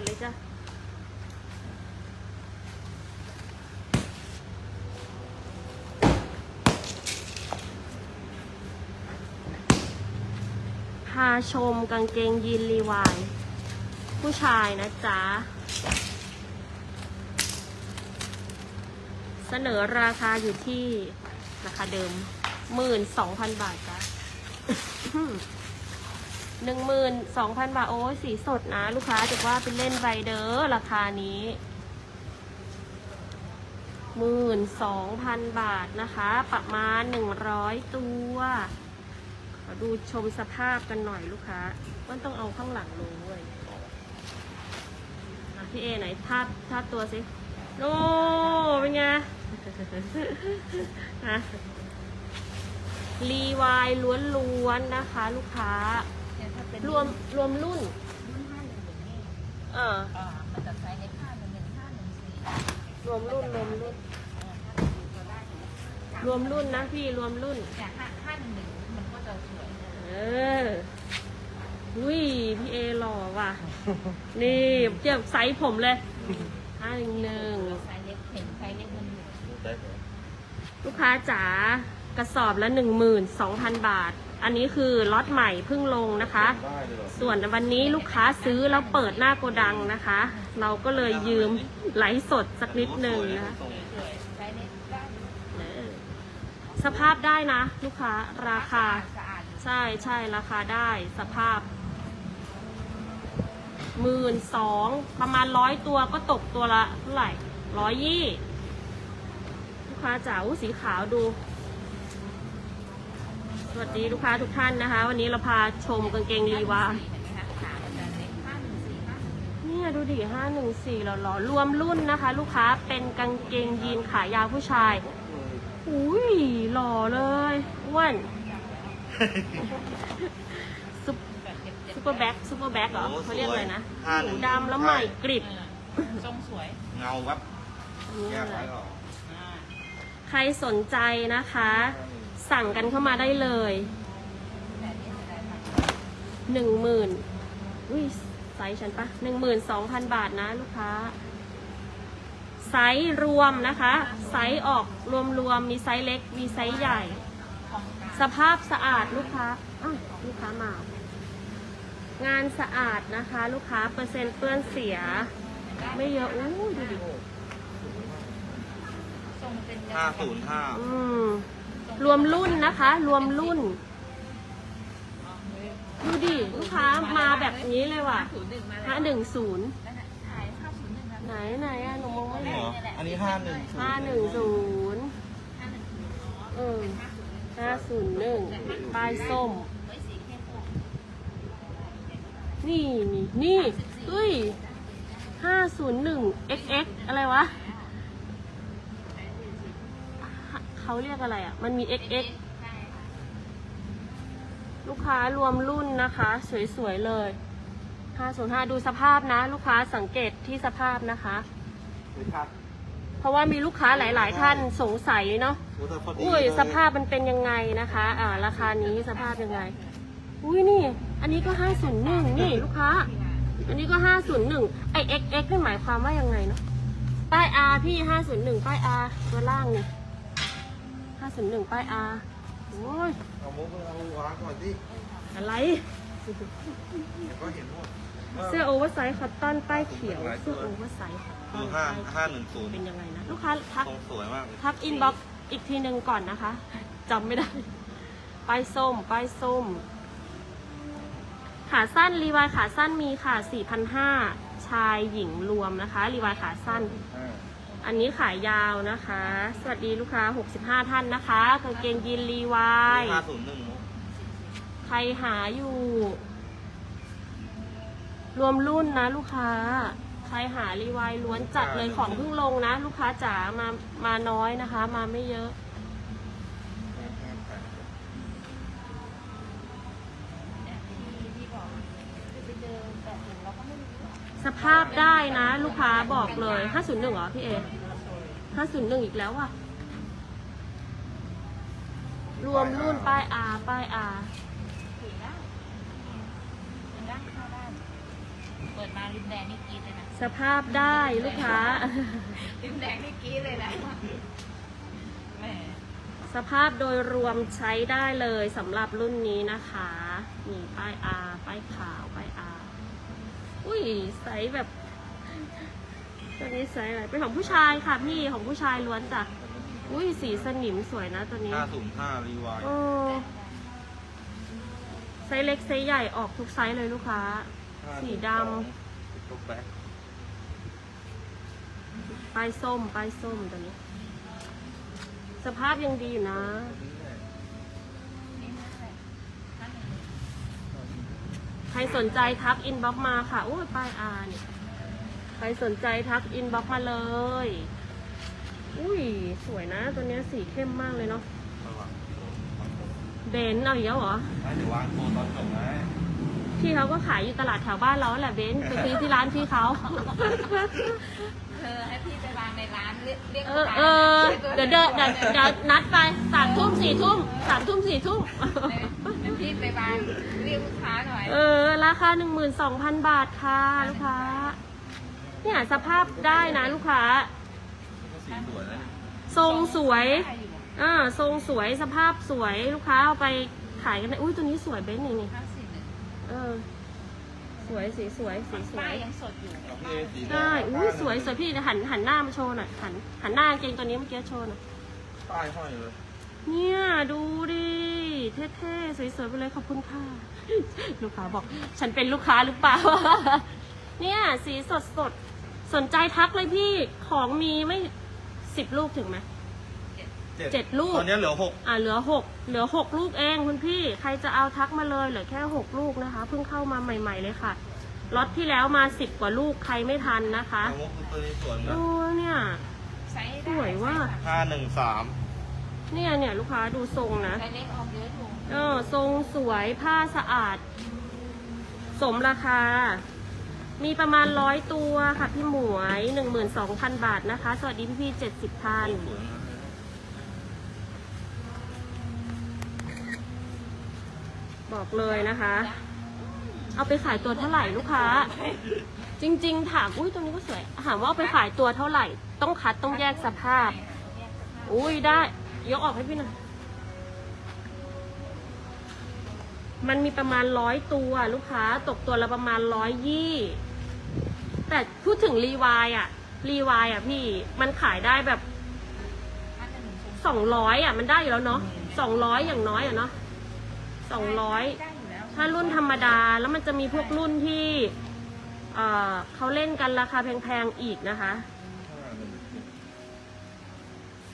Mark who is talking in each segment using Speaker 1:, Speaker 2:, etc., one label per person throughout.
Speaker 1: ดเลยจ้ะพาชมกางเกงยีนรีวาย ผู้ชายนะจ๊ะ เสนอราคาอยู่ที่ราคาเดิมหมื่นสองพันบาทจ้ะ หนึ่งหมื่นสองพันบาท โอ้ยสีสดนะ ลูกค้าจะว่าเป็นเล่นไบเดอร์ราคานี้หมื่นสองพันบาทนะคะ ประมาณหนึ่งร้อยตัวขอดูชมสภาพกันหน่อยลูกค้า มันต้องเอาข้างหลังลงด้วยพี่เอไหนทาบทาบตัวสิโอ้เป็นไงฮะรีวายล้วนๆนะคะ ลูกค้า
Speaker 2: เนี่ยถ้าเป็น
Speaker 1: รวมรวมรุ่น
Speaker 2: รุ่นห้าหนึ่งหนึ่งนี่
Speaker 1: เออ
Speaker 2: อ่ามันจะใช้ในห้าหนึ่งหนึ่งห้าหนึ่งสี่
Speaker 1: รวมรุ่นรวมรุ่น
Speaker 2: เออถ้าเป็นตัวได้อยู่
Speaker 1: รวมรุ่นนะพี่รวมรุ่น
Speaker 2: เนี่ยห้าห้าหนึ่งหนึ่งมันก็จะสวย
Speaker 1: เอออุ้ยพี่เอหล่อว่ะ นี่เทียบไซส์ผมเลยห้าหนึ่งหนึ่ง
Speaker 2: ไซส์เล็กเห็นไซส์เล็กมันอยู่
Speaker 1: ลูกค้าจ๋ากระสอบละหนึ่งหมื่นสองพันบาท อันนี้คือล็อตใหม่เพิ่งลงนะคะ ส่วนวันนี้ลูกค้าซื้อแล้วเปิดหน้าโกดังนะคะ เราก็เลยยืมไหลฟ์สดสักนิดหนึ่งนะคะ
Speaker 2: สวยไซส์เล็กได้
Speaker 1: เออสภาพได้นะ ลูกค้าราคา
Speaker 2: สะอาดอยู่
Speaker 1: ใช่ใช่ราคาได้สภาพหมื่นสองประมาณร้อยตัวก็ตกตัวละเท่าไหร่ร้อยยี่ ลูกค้าจ๋าอู้สีขาวดูส วัสดีลูกค้าทุกท่านนะคะ วันนี้เราพาชมกางเกงรีวา
Speaker 2: เห็นไหมคะขามันจะเล็กห้าหนึ่งสี่ห้าหนึ่ง
Speaker 1: เนี่ยดูดิห้าหนึ่งสี่หล่อๆรวมรุ่นนะคะ ลูกค้าเป็นกางเกงยีนขายาวผู้ชายอุ้ยหล่อเลยอ้วนซุป
Speaker 2: แบบเจ็บเจ็บ
Speaker 1: ซูเปอร์แบ็กซูเปอร์แบ็กเหรอ
Speaker 3: โอ้
Speaker 1: เขาเรียกอะไรนะ
Speaker 3: สวย
Speaker 1: หูดำแล้วใหม่กริบ
Speaker 2: เออทรงสวย
Speaker 3: เงาวับ
Speaker 1: อันนี้
Speaker 3: แยก
Speaker 1: อะไร
Speaker 3: ไว้หรอ
Speaker 2: อ่า
Speaker 1: ใครสนใจนะคะ สั่งกันเข้ามาได้เลย
Speaker 2: แต่นี่จะได้ค่ะ
Speaker 1: หนึ่งหมื่นอุ้ยไซส์ฉันปะหนึ่งหมื่นสองพันบาทนะลูกค้า ไซส์รวมนะคะ ไซส์ออกรวมๆมีไซส์เล็ก มีไซส์ใหญ่
Speaker 2: ของกลาง
Speaker 1: สภาพสะอาดลูกค้าอ้าวลูกค้ามางานสะอาดนะคะ ลูกค้าเปอร์เซ็นต์เปื้อนเสีย ไม่เยอะอู้ดูดิ
Speaker 2: ทรงเป็น
Speaker 3: ห้าศูนย์ห้า
Speaker 1: อืม รวมรุ่นนะคะ รวมรุ่น ดูดิลูกค้ามาแบบนี้เลยว่ะ
Speaker 2: ศูนย์หนึ่งมา
Speaker 1: ห้าหนึ่งศูนย์
Speaker 2: นั่นน่ะขายห้าศูนย์หนึ่งนะ
Speaker 1: ไหนไหนอะหนูมองไม่
Speaker 3: นี่
Speaker 1: เห็น
Speaker 3: เหรออันนี้ห้าหนึ่ง
Speaker 1: ห้าหนึ่งศูนย์
Speaker 2: ห้าหนึ่งศูนย์
Speaker 1: เออห้าศูนย์หนึ่งป้ายส้ม
Speaker 2: ไว้สีเข้มกว่า
Speaker 1: นี่นี่นี่เฮ้ยห้าศูนย์หนึ่ง xx อะไรวะ เขาเรียกอะไรอะ มันมี xx
Speaker 2: ใช่ค่ะ
Speaker 1: ลูกค้ารวมรุ่นนะคะ สวยๆเลย 505 ดูสภาพนะ ลูกค้าสังเกตที่สภาพนะคะเพราะว่ามีลูกค้าหลายๆ ท่านสงสัยเนาะอุ้ยสภาพมันเป็นยังไงนะคะ อ่า ราคานี้สภาพยังไง อุ้ยนี่ อันนี้ก็501นี่ลูกค้า อันนี้ก็501ไอ xx นี่หมายความว่ายังไงเนาะป้าย R พี่501ป้าย R ตัวล่างนี่ 501ป้าย R โอ้ย
Speaker 3: เอามุกเอาวางก่อนดิ
Speaker 1: อะไร
Speaker 3: เดี๋ยวก็เห็นหมด
Speaker 1: เสื้อโอเวอร์ไซส์คอตตอนป้ายเขียว เสื้อโอเวอร์ไซส์คอตต
Speaker 3: ดู
Speaker 1: อน
Speaker 3: ห้า
Speaker 1: ป้าย
Speaker 3: ห้าหนึ่งศูนย์
Speaker 1: เป็นยังไงนะ ลูกค้าทัก
Speaker 3: ทรงสวยมากเลย
Speaker 1: ทักอินบ็อกอีกทีหนึ่งก่อนนะคะจำไม่ได้ ป้ายส้ม ป้ายส้ม ขาสั้นรีวายขาสั้นมีค่ะ4,500ชายหญิงรวมนะคะ รีวายขาสั้น
Speaker 3: ห้า
Speaker 1: อันนี้ขายยาวนะคะ สวัสดีลูกค้า 65 ท่านนะคะกางเกงยีนรีวาย
Speaker 3: ห้าศูนย์หนึ่งมุก
Speaker 1: ใครหาอยู่ รวมรุ่นนะลูกค้า ใครหารีวายล้วนจัดเลยของเพิ่งลงนะ ลูกค้าจ๋ามามาน้อยนะคะ มาไม่เยอะ สภาพได้นะ ลูกค้าบอกเลย 501เหรอพี่เอ 501 อีกแล้วอะ รวมรุ่นป้าย R ป้าย R
Speaker 2: ถือได้มันได้เข้าได้เปิดมาริมแดงนี่กรีดเลยนะ
Speaker 1: สภาพได้ลูกค้า
Speaker 2: ริมแดงนี่กรีดเลยนะแหม
Speaker 1: สภาพโดยรวมใช้ได้เลยสำหรับรุ่นนี้นะคะนี่ป้ายอาป้ายขาว ป้าย อาอุ้ยไซส์แบบตัวนี้ไซส์อะไรเป็นของผู้ชายค่ะพี่ของผู้ชายล้วนจ้ะอุ้ยสีสนิมสวยนะตัวนี้
Speaker 3: ห้าศูนย์ห้ารีวาย
Speaker 1: โอ้ไซส์เล็กไซส์ใหญ่ออกทุกไซส์เลยลูกค้า สีด
Speaker 3: ตุ๊กแบ๊ก
Speaker 1: ป้ายส้มป้ายส้มตัวนี้ สภาพยังดีอยู่นะ
Speaker 2: นี่น่าเลยท่านหนึ่ง
Speaker 1: ใครสนใจทักอินบ็อกมาค่ะโอ้ยป้ายอาเนี่ยใครสนใจทักอินบ็อกมาเลย อุ้ยสวยนะ ตัวเนี้ยสีเข้มมากเลยเนาะ
Speaker 3: ระหว่าง
Speaker 1: เบนซ์เอาอีกแล้วเหรอ
Speaker 3: เดี๋ยววางโปรตอนจบนะ
Speaker 1: พี่เขาก็ขายอยู่ตลาดแถวบ้านเราแหละเบนซ์ไปซื้อที่ร้านพี่เขา
Speaker 2: เธอให้พี่ไปวางในร้านเรียกเรียก
Speaker 1: เอ
Speaker 2: ลู
Speaker 1: อก
Speaker 2: ค้า
Speaker 1: เออเดี๋ยวเดินเดี๋ยวเดี๋ยวนัดไปสามทุ่มสี่ทุ่มสามทุ่มสี่ทุ่ม
Speaker 2: เดี๋ยวพี่ไปวางเรียกลูกค้าหน่อย
Speaker 1: เออ ราคาหนึ่งหมื่นสองพันบาทค่ะ ลูกค้า เนี่ยสภาพได้นะลูกค้า
Speaker 3: ก็สีสวยนะ
Speaker 1: ทรงสวย
Speaker 2: ได้อยู่
Speaker 1: อ่า ทรงสวยสภาพสวยลูกค้าเอาไปขายกันได้อุ้ยตัวนี้สวยเบนซ์นี่นี่
Speaker 2: ห้าสิบหนึ่ง
Speaker 1: เออส วยสีสวยสีสว
Speaker 2: ป้าย
Speaker 1: ย
Speaker 2: ยังสดอยู่
Speaker 3: กับพี่เอสีแดง
Speaker 1: ใช่อุ้ยสวยสวยพี่หันหันหน้ามาโชว์หน่อยหันหันหน้ากางเกงตัวนี้เมื่อกี้โชว์หน่อย
Speaker 3: ป้ายห้อยเลย
Speaker 1: เนี่ยดูดิเท่ๆสวยๆไปเลยขอบคุณค่ะลูกค้าบอก ฉันเป็นลูกค้าหรือเปล่า เนี่ยสีสดสดๆสนใจทักเลยพี่ของมีไม่สิบลูกถึงไหม เจ็ดลูก
Speaker 3: ตอนนี้เหลือหก
Speaker 1: อ่าเหลือหกเหลือหกลูกเองคุณพี่ใครจะเอาทักมาเลยเหลือแค่หกลูกนะคะ เพิ่งเข้ามาใหม่ ๆเลยค่ะล็อตที่แล้วมาสิบกว่าลูกใครไม่ทันนะคะ
Speaker 3: เอางบตัวนี้สวยนะ
Speaker 1: โอ้เนี่ย
Speaker 2: ไซส์
Speaker 1: สวยว่ะ
Speaker 3: ห้าหนึ่งสาม
Speaker 1: เนี่ยเนี่ยลูกค้าดูทรงนะ
Speaker 2: ไซส์เล็กออกเยอะถูก
Speaker 1: เออทรงสวยผ้าสะอาด สมราคา มีประมาณร้อยตัวค่ะพี่หมวยหนึ่งหมื่นสองพันบาทนะคะ สวัสดีพี่พี่เจ็ดสิบพัน
Speaker 3: สวยนะ
Speaker 1: บอกเลยนะคะ เอาไปขายตัวเท่าไหร่ลูกค้า จริง ๆ ถามอุ้ยตรงนี้ก็สวยถามว่าเอาไปขายตัวเท่าไหร่ ต้องคัดต้องแยกสภาพ อุ้ยได้ ยกออกให้พี่หน่อยมันมีประมาณร้อยตัวลูกค้า ตกตัวละประมาณร้อยยี่แต่พูดถึงรีวายอะรีวายอะพี่มันขายได้แบบสองร้อยอะมันได้อยู่แล้วเนาะสองร้อยอย่างน้อยอะเนาะ สองร้อยถ้ารุ่นธรรมดาแล้วมันจะมีพวกรุ่นที่เอ่อเขาเล่นกันราคาแพงๆอีกนะคะ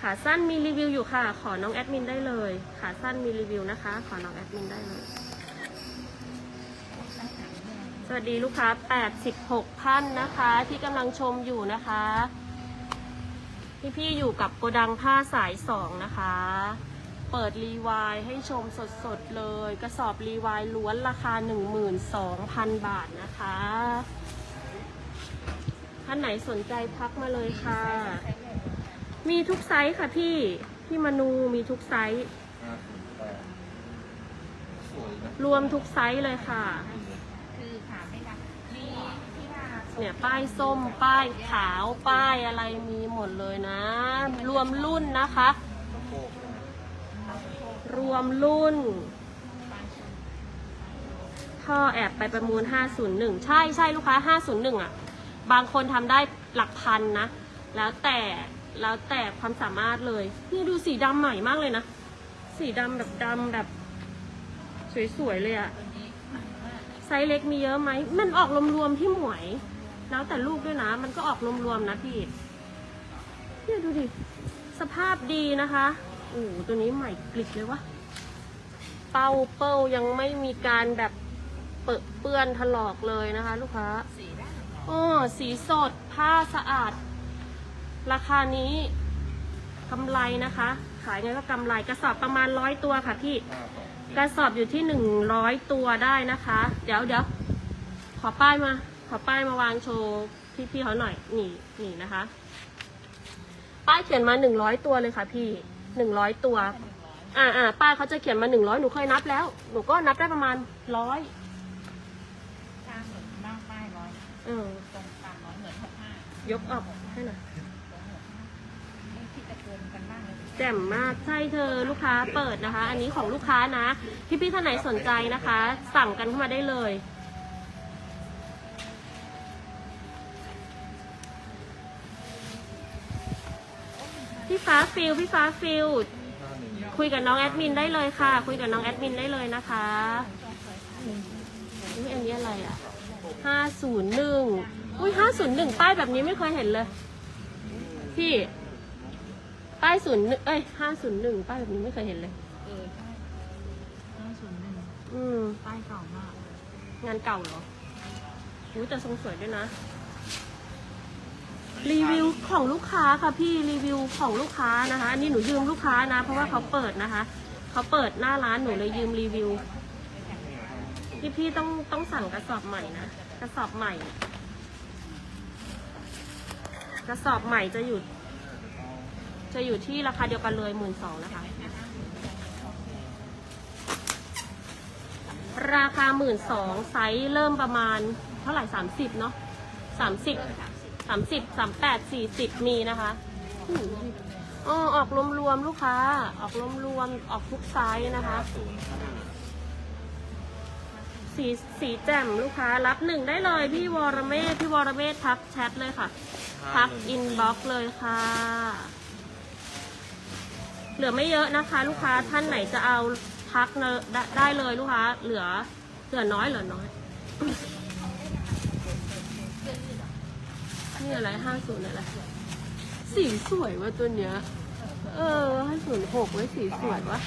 Speaker 1: ขาสั้นมีรีวิวอยู่ค่ะ ขอน้องแอดมินได้เลย ขาสั้นมีรีวิวนะคะ ขอน้องแอดมินได้เลย สวัสดีลูกค้า 86ท่านนะคะ ที่กำลังชมอยู่นะคะ พี่ๆอยู่กับโกดังผ้าสายสองนะคะ เปิดรีวายให้ชมสดๆเลย กระสอบรีวายล้วนราคา 12,000 บาทนะคะท่านไหนสนใจพักมาเลยค่ะ มีทุกไซส์ค่ะพี่ พี่มนูมีทุกไซส์ รวมทุกไซส์เลยค่ะ เนี่ยป้ายส้มป้ายขาวป้ายอะไรมีหมดเลยนะ รวมรุ่นนะคะ
Speaker 3: สะโพกใช่ไหม
Speaker 1: รวมรุ่นท่อแอบไปประมูล 501 ใช่ใช่ลูกค้า 501 อะ บางคนทำได้หลักพันนะ แล้วแต่แล้วแต่ความสามารถเลย นี่ดูสีดำใหม่มากเลยนะ สีดำแบบดำแบบ สวยๆเลยอะไซส์เล็กมีเยอะไหม มันออกรวมๆพี่หมวย แล้วแต่ลูกด้วยนะ มันก็ออกรวมๆนะพี่เนี่ยดูดิ สภาพดีนะคะ โอ้โหตัวนี้ใหม่กลิบเลยวะเป้าเป้ายังไม่มีการแบบเปอะเปื้อนถลอกเลยนะคะ ลูกค้า
Speaker 2: สีได้
Speaker 1: โอ้สีสดผ้าสะอาด ราคานี้กำไรนะคะ ขายไงก็กำไรกระสอบประมาณร้อยตัวค่ะพี่
Speaker 3: ห้าสอง
Speaker 1: กระสอบอยู่ที่หนึ่งร้อยตัวได้นะคะ เดี๋ยวเดี๋ยวขอป้ายมา ขอป้ายมาวางโชว์พี่ๆเขาหน่อยนี่นี่นะคะ ป้ายเขียนมาหนึ่งร้อยตัวเลยค่ะพี่ หนึ่งร้อยตัว อ่าอ่าป้ายเขาจะเขียนมาหนึ่งร้อยหนูเคยนับแล้ว หนูก็นับได้ประมาณร้อย
Speaker 2: สร้างเหมือนมากป้ายร้อย
Speaker 1: เเออ
Speaker 2: ตรงสามร้อยเหมือนหกห้าย
Speaker 1: กออกให้หน่อย
Speaker 2: ตรงหกห้าเอ้ยที่จะเกินกันบ้างเลย
Speaker 1: แจ่มมากใช่เธอลูกค้าเปิดนะคะ อันนี้ของลูกค้านะพี่พี่ๆท่านไหนสนใจนะคะ สั่งกันเข้ามาได้เลย พี่ฟ้าฟิลพี่ฟ้าฟิล
Speaker 3: ห้าหนึ่ง
Speaker 1: คุยกับน้องแอดมินได้เลยค่ะ คุยกับน้องแอดมินได้เลยนะคะอุ้ยอันนี้อะไรอะห้าศูนย์หนึ่งอุ้ยห้าศูนย์หนึ่งป้ายแบบนี้ไม่เคยเห็นเลย พี่ ป้ายศูนย์เอ้ยห้าศูนย์หนึ่งป้ายแบบนี้ไม่เคยเห็นเลย
Speaker 2: เออใช่ห้าศูนย์หนึ่ง
Speaker 1: อืม
Speaker 2: ป้ายเก่ามาก
Speaker 1: งานเก่าเหรออุ้ยแต่ทรงสวยด้วยนะ รีวิวของลูกค้าค่ะพี่รีวิวของลูกค้านะคะอันนี้หนูยืมลูกค้านะ เพราะว่าเขาเปิดนะคะเขาเปิดหน้าร้านหนูเลยยืมรีวิวพี่พี่ต้องต้องสั่งกระสอบใหม่นะกระสอบใหม่ กระสอบใหม่จะอยู่จะอยู่ที่ราคาเดียวกันเลยหมื่นสองนะคะ ราคาหมื่นสองไซส์เริ่มประมาณเท่าไหร่สามสิบเนาะสามสิบ สามสิบสามแปดสี่สิบมีนะคะอืมอ๋อออกรวมๆลูกค้า ออกรวมๆออกทุกไซส์นะคะ
Speaker 3: ศูนย์ห้า
Speaker 1: สีสีแจ่มลูกค้า รับหนึ่งได้เลย พี่วรเมธพี่วรเมธทักแชทเลยค่ะ ทักอินบ็อกซ์เลยค่ะ เหลือไม่เยอะนะคะ ลูกค้าท่านไหนจะเอาทักเนอะได้ได้เลยลูกค้า เหลือ เหลือน้อยเหลือน้อย นี่อะไรห้าศูนย์อะไรสีสวยว่ะตัวเนี้ย เออห้าศูนย์หกไว้สีสวยวะ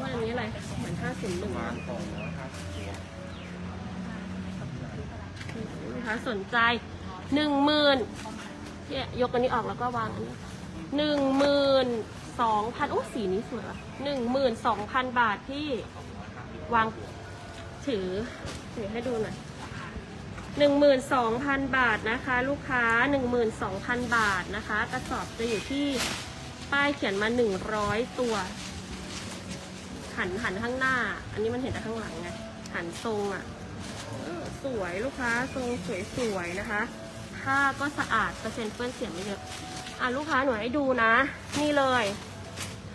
Speaker 1: ว่าอันนี้อะไร เหมือนห้าศูนย์หนึ่งลูกค้าสนใจหนึ่งหมื่นเนี่ยยกอันนี้ออกแล้วก็วางอันนี้หนึ่งหมื่นสองพันโอ้สีนี้สวยว่ะหนึ่งหมื่นสองพันบาทที่วางถือ ถือให้ดูหน่อยหนึ่งหมื่นสองพันบาทนะคะ ลูกค้าหนึ่งหมื่นสองพันบาทนะคะ กระสอบจะอยู่ที่ป้ายเขียนมาหนึ่งร้อยตัว หันหันข้างหน้า อันนี้มันเห็นแต่ข้างหลังไงหันทรงอะสวยลูกค้าทรงสวยๆนะคะผ้าก็สะอาดเปอร์เซ็นต์เปื้อนเสียไม่เยอะอะลูกค้าหนูให้ดูนะ นี่เลย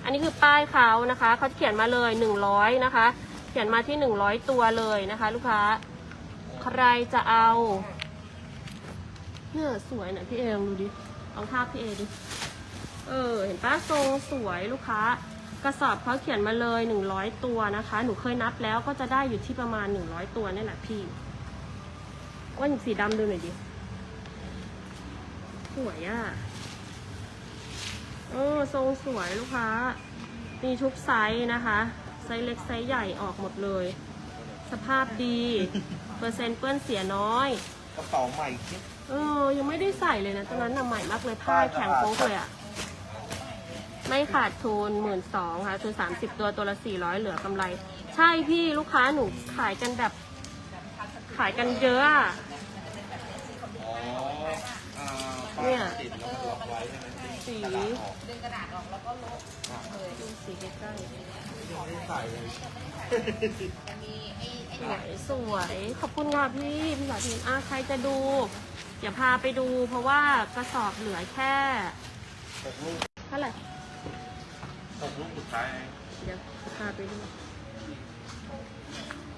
Speaker 1: อันนี้คือป้ายเขานะคะเขาเขียนมาเลยหนึ่งร้อยนะคะ เขียนมาที่หนึ่งร้อยตัวเลยนะคะ ลูกค้า ใครจะเอาเนี่ยสวยน่อยพี่เอลองดูดิลองภาพพี่เอดิ เออ เห็นป้าทรงสวยลูกค้า กระสอบเขาเขียนมาเลยหนึ่งร้อยตัวนะคะ หนูเคยนับแล้วก็จะได้อยู่ที่ประมาณหนึ่งร้อยตัวนี่แหละพี่ว่าหยิบสีดำดูหน่อยดิ สวยอะ่ะเออทรงสวยลูกค้า มีทุกไซส์นะคะ ส์เล็กไซส์ใหญ่ออกหมดเลย สภาพดี เปอร์เซ็นต์เปื้อนเสียน้อย
Speaker 3: กระเป๋าใหม่คิด
Speaker 1: เออ ยังไม่ได้ใส่เลยนะตอนนั้นน่ะใหม่มากเลยผ้าแข็งโป๊กเลยอะ่ะไม่ขาดทุนหมื่นสองค่ะคือสามสิบตัวตัวละสี่ร้อยเหลือกำไร ใช่พี่ลูกค้าหนูขายกันแบบ ขายกันเยอะอะ
Speaker 3: อ๋ออ่า
Speaker 1: เนี่ย
Speaker 3: ติดแล้วมันล็อกไว้ใช่ไหม
Speaker 1: สี
Speaker 3: กระดาษออก
Speaker 2: ดึงกระดาษออกแล้วก็ลบเลย
Speaker 1: ดูสีใกล้
Speaker 3: ยัง ไม่ใส่เลย
Speaker 2: จะมีไอ้ไอ้
Speaker 1: ๆสวยสวย ขอบคุณค่ะพี่พี่สาธินอะใครจะดูอย่าพาไปดู เพราะว่ากระสอบเหลือแค่
Speaker 3: หกลูก
Speaker 1: เท่าไหร่
Speaker 3: หกลูกสุดท้าย
Speaker 1: เดี๋ยวพาไปดู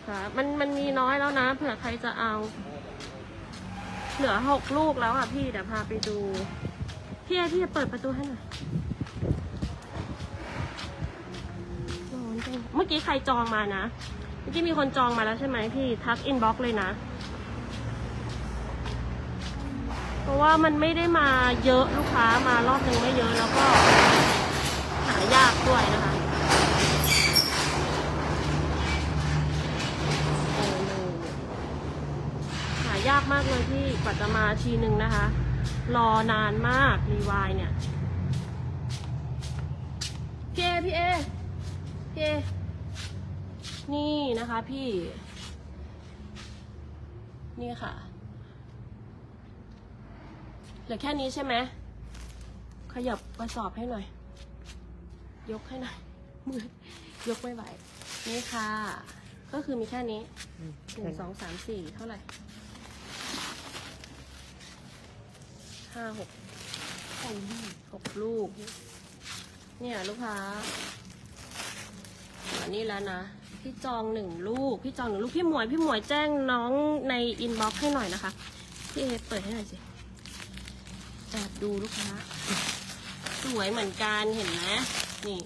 Speaker 1: ค่ะมันมันมีน้อยแล้วนะเผื่อใครจะเอา เหลือหกลูกแล้วค่ะพี่เดี๋ยวพาไปดูพี่เอพี่เปิดประตูให้หน่อย เมื่อกี้ใครจองมานะ เมื่อกี้มีคนจองมาแล้วใช่ไหมพี่ ทักอินบ็อกซ์เลยนะ เพราะว่ามันไม่ได้มาเยอะลูกค้ามารอบหนึ่งไม่เยอะแล้วก็หายากด้วยนะคะเออหหายากมากเลยที่กว่าจะมาทีหนึ่งนะคะ รอนานมากรีวายเนี่ยพี่เอพี่เอ เอนี่นะคะพี่ นี่ค่ะเหลือแค่นี้ใช่ไหมขยับกระสอบให้หน่อย ยกให้หน่อยมือยกไม่ไหวนี่ค่ะขก็คือมีแค่นี้หนึ่งสองสามสี่เท่าไหร่ห้าหกหกลูก เนี่ยลูกค้า นนี้แล้วนะ พี่จองหนึ่งลูก พี่จองหนึ่งลูก พี่หมวย พี่หมวยแจ้งน้องในอินบ็อกซ์ให้หน่อยนะคะ พี่เอเปิดให้หน่อยสิแอบดูลูกค้า สวยเหมือนกันเห็นไหมนี่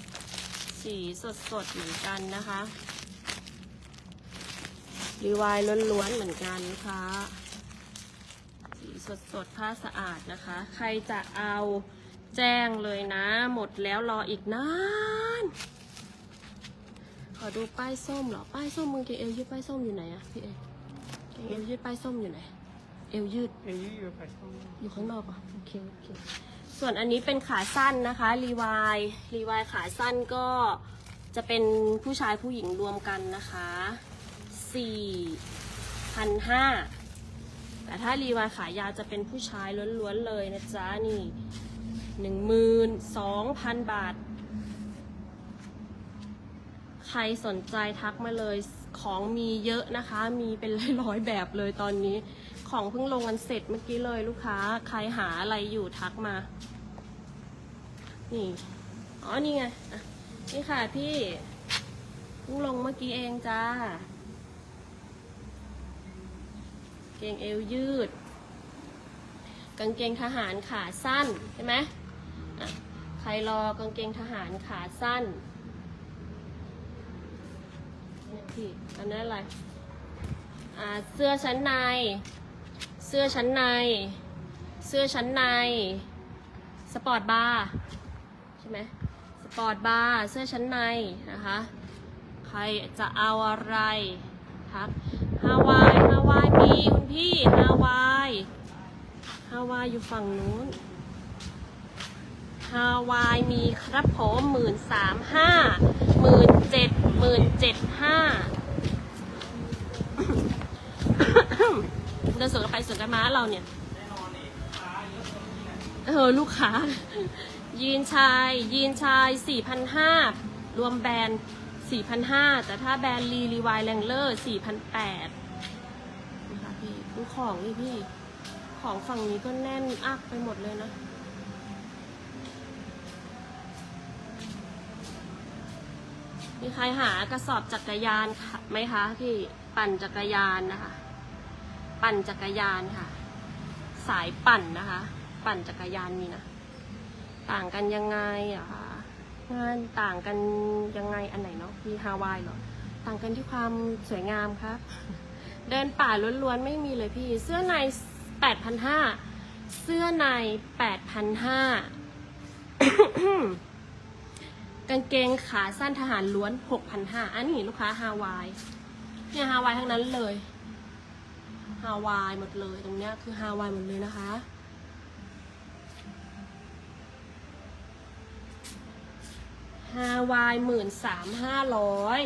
Speaker 1: สีสดสดเหมือนกันนะคะ รีวายล้วนๆเหมือนกันค่ะสีสดสดผ้าสะอาดนะคะ ใครจะเอาแจ้งเลยนะ หมดแล้วรออีกนาน ขอดูป้ายส้มเหรอ ป้ายส้มมึงเกงเอวยืดป้ายส้มอยู่ไหนอะพี่เอเกงเอวยืดป้ายส้มอยู่ไหน เอวยืด
Speaker 3: เอ้ยอยู่ไปข้างนอก
Speaker 1: อยู่ข้างนอกเหรอะโอเคโอเค ส่วนอันนี้เป็นขาสั้นนะคะรีวายรีวายขาสั้นก็จะเป็นผู้ชายผู้หญิงรวมกันนะคะสี่พันห้าแต่ถ้ารีวายขายาวจะเป็นผู้ชายล้วนๆเลยนะจ๊ะนี่หนึ่งหมื่นสองพันบาท ใครสนใจทักมาเลยของมีเยอะนะคะ มีเป็นร้อยๆแบบเลยตอนนี้ ของเพิ่งลงกันเสร็จเมื่อกี้เลยลูกค้า ใครหาอะไรอยู่ทักมา นี่ อ๋อ นี่ไง นี่ค่ะพี่เพิ่งลงเมื่อกี้เองจ้า เกงเอวยืด กางเกงทหารขาสั้นใช่ไหมใครรอกางเกงทหารขาสั้นเนี่ย พี่อันนั้นอะไรอ่าเสื้อชั้นใน เสื้อชั้นใน เสื้อชั้นใน สปอร์ตบาร์ใช่ไหมสปอร์ตบาร์เสื้อชั้นในนะคะ ใครจะเอาอะไรทักฮาวายฮาวายมีคุณพี่ฮาวายฮาวายอยู่ฝั่งนู้นฮาวายมีครับผมหมื่นสามห้าหมื่นเจ็ด หมื่นเจ็ดห้าเดินสวนกันไปสวนกันมาเราเนี่ยเออลูกค้า ยีนชายยีนชายสี่พันห้ารวมแบรนด์สี่พันห้าแต่ถ้าแบรนด์รีรีวายแรงเลอร์สี่พันแปดนะคะพี่ดูของนี่พี่ ของฝั่งนี้ก็แน่นอักไปหมดเลยนะ มีใครหากระสอบจักรยานไหมคะพี่ปั่นจักรยานนะคะ ปั่นจักรยานค่ะ สายปั่นนะคะ ปั่นจักรยานมีนะต่างกันยังไงอะคะงานต่างกันยังไงอันไหนเนาะพี่ฮาวายเหรอต่างกันที่ความสวยงามครับ เดินป่าล้วนๆไม่มีเลยพี่ เสื้อในแปดพันห้าเสื้อในแปดพันห้า กางเกงขาสั้นทหารล้วนหกพันห้าอันนี้ลูกค้าฮาวาย เนี่ยฮาวายทั้งนั้นเลย ฮาวายหมดเลย ตรงเนี้ยคือฮาวายหมดเลยนะคะ ฮาวายหมื่นสามห้าร้อย